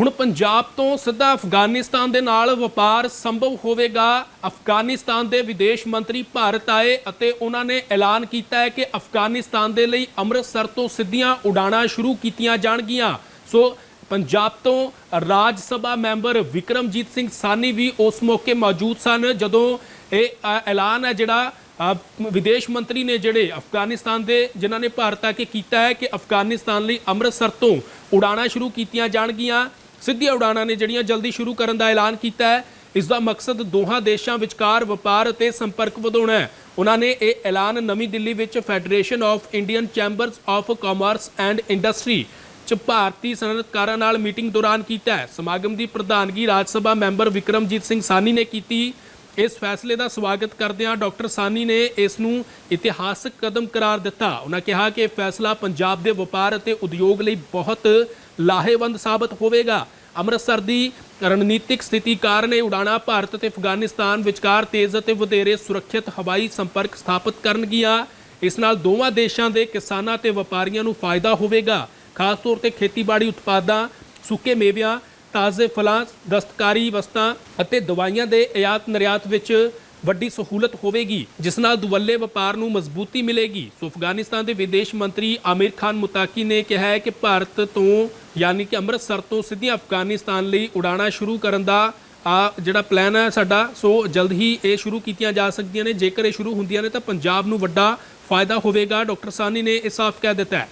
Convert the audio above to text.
ਹੁਣ ਪੰਜਾਬ ਤੋਂ ਸਿੱਧਾ ਅਫਗਾਨਿਸਤਾਨ ਦੇ ਨਾਲ ਵਪਾਰ ਸੰਭਵ ਹੋਵੇਗਾ। ਅਫਗਾਨਿਸਤਾਨ ਦੇ ਵਿਦੇਸ਼ ਮੰਤਰੀ ਭਾਰਤ ਆਏ ਅਤੇ ਉਹਨਾਂ ਨੇ ਐਲਾਨ ਕੀਤਾ ਹੈ ਕਿ ਅਫਗਾਨਿਸਤਾਨ ਦੇ ਲਈ ਅੰਮ੍ਰਿਤਸਰ ਤੋਂ ਸਿੱਧੀਆਂ ਉਡਾਣਾਂ ਸ਼ੁਰੂ ਕੀਤੀਆਂ ਜਾਣਗੀਆਂ। ਸੋ ਪੰਜਾਬ ਤੋਂ ਰਾਜ ਸਭਾ ਮੈਂਬਰ ਵਿਕਰਮਜੀਤ ਸਿੰਘ ਸਾਨੀ ਵੀ ਉਸ ਮੌਕੇ ਮੌਜੂਦ ਸਨ ਜਦੋਂ ਇਹ ਐਲਾਨ ਹੈ ਜਿਹੜਾ ਵਿਦੇਸ਼ ਮੰਤਰੀ ਨੇ ਜਿਹੜੇ ਅਫਗਾਨਿਸਤਾਨ ਦੇ, ਜਿਨ੍ਹਾਂ ਨੇ ਭਾਰਤ ਆ ਕੇ ਕੀਤਾ ਹੈ ਕਿ ਅਫਗਾਨਿਸਤਾਨ ਲਈ ਅੰਮ੍ਰਿਤਸਰ ਤੋਂ ਉਡਾਣਾਂ ਸ਼ੁਰੂ ਕੀਤੀਆਂ ਜਾਣਗੀਆਂ। ਸਿੱਧੀਆਂ ਉਡਾਣਾਂ ਨੇ ਜਿਹੜੀਆਂ ਜਲਦੀ ਸ਼ੁਰੂ ਕਰਨ ਦਾ ਐਲਾਨ ਕੀਤਾ ਹੈ, ਇਸ ਦਾ ਮਕਸਦ ਦੋਹਾਂ ਦੇਸ਼ਾਂ ਵਿਚਕਾਰ ਵਪਾਰ ਅਤੇ ਸੰਪਰਕ ਵਧਾਉਣਾ ਹੈ। ਉਹਨਾਂ ਨੇ ਇਹ ਐਲਾਨ ਨਵੀਂ ਦਿੱਲੀ ਵਿੱਚ federation of Indian chambers of commerce and industry ਚ ਭਾਰਤੀ ਸਨਅਤਕਾਰਾਂ ਨਾਲ ਮੀਟਿੰਗ ਦੌਰਾਨ ਕੀਤਾ ਹੈ। ਸਮਾਗਮ ਦੀ ਪ੍ਰਧਾਨਗੀ ਰਾਜ ਸਭਾ ਮੈਂਬਰ ਵਿਕਰਮਜੀਤ ਸਿੰਘ ਸਾਨੀ ਨੇ ਕੀਤੀ। ਇਸ ਫੈਸਲੇ ਦਾ ਸਵਾਗਤ ਕਰਦਿਆਂ ਡਾਕਟਰ ਸਾਨੀ ਨੇ ਇਸ ਨੂੰ ਇਤਿਹਾਸਕ ਕਦਮ ਕਰਾਰ ਦਿੱਤਾ। ਉਹਨਾਂ ਕਿਹਾ ਕਿ ਇਹ ਫੈਸਲਾ ਪੰਜਾਬ ਦੇ ਵਪਾਰ ਅਤੇ ਉਦਯੋਗ ਲਈ ਬਹੁਤ ਲਾਹੇਵੰਦ ਸਾਬਤ ਹੋਵੇਗਾ। ਅੰਮ੍ਰਿਤਸਰ ਦੀ ਰਣਨੀਤਿਕ ਸਥਿਤੀ ਕਾਰਨ ਇਹ ਉਡਾਣਾਂ ਭਾਰਤ ਅਤੇ ਅਫਗਾਨਿਸਤਾਨ ਵਿਚਕਾਰ ਤੇਜ਼ ਅਤੇ ਵਧੇਰੇ ਸੁਰੱਖਿਅਤ ਹਵਾਈ ਸੰਪਰਕ ਸਥਾਪਿਤ ਕਰਨਗੀਆਂ। ਇਸ ਨਾਲ ਦੋਵਾਂ ਦੇਸ਼ਾਂ ਦੇ ਕਿਸਾਨਾਂ ਤੇ ਵਪਾਰੀਆਂ ਨੂੰ ਫਾਇਦਾ ਹੋਵੇਗਾ। ਖਾਸ ਤੌਰ ਤੇ ਖੇਤੀਬਾੜੀ ਉਤਪਾਦਾਂ, ਸੁੱਕੇ ਮੇਵਿਆਂ ਤਾਜ਼ੇ ਫਲਾਂ, ਦਸਤਕਾਰੀ ਵਸਤਾਂ ਅਤੇ ਦਵਾਈਆਂ ਦੇ ਆਯਾਤ ਨਿਰਯਾਤ ਵਿੱਚ ਵੱਡੀ ਸਹੂਲਤ ਹੋਵੇਗੀ, ਜਿਸ ਨਾਲ ਦੁਵੱਲੇ ਵਪਾਰ ਨੂੰ ਮਜ਼ਬੂਤੀ ਮਿਲੇਗੀ। ਸੋ ਅਫਗਾਨਿਸਤਾਨ ਦੇ ਵਿਦੇਸ਼ ਮੰਤਰੀ ਆਮਿਰ ਖਾਨ ਮੁਤਾਕੀ ਨੇ ਕਿਹਾ ਹੈ ਕਿ ਭਾਰਤ ਤੋਂ ਯਾਨੀ ਕਿ ਅੰਮ੍ਰਿਤਸਰ ਤੋਂ ਸਿੱਧੀਆਂ ਅਫਗਾਨਿਸਤਾਨ ਲਈ ਉਡਾਣਾ ਸ਼ੁਰੂ ਕਰਨ ਦਾ ਆ ਜਿਹੜਾ ਪਲਾਨ ਹੈ ਸਾਡਾ, ਸੋ ਜਲਦ ਹੀ ਇਹ ਸ਼ੁਰੂ ਕੀਤੀਆਂ ਜਾ ਸਕਦੀਆਂ ਨੇ। ਜੇਕਰ ਇਹ ਸ਼ੁਰੂ ਹੁੰਦੀਆਂ ਨੇ ਤਾਂ ਪੰਜਾਬ ਨੂੰ ਵੱਡਾ ਫਾਇਦਾ ਹੋਵੇਗਾ। ਡਾਕਟਰ ਸਾਨੀ ਨੇ ਇਹ ਸਾਫ਼ ਕਹਿ ਦਿੱਤਾ ਹੈ।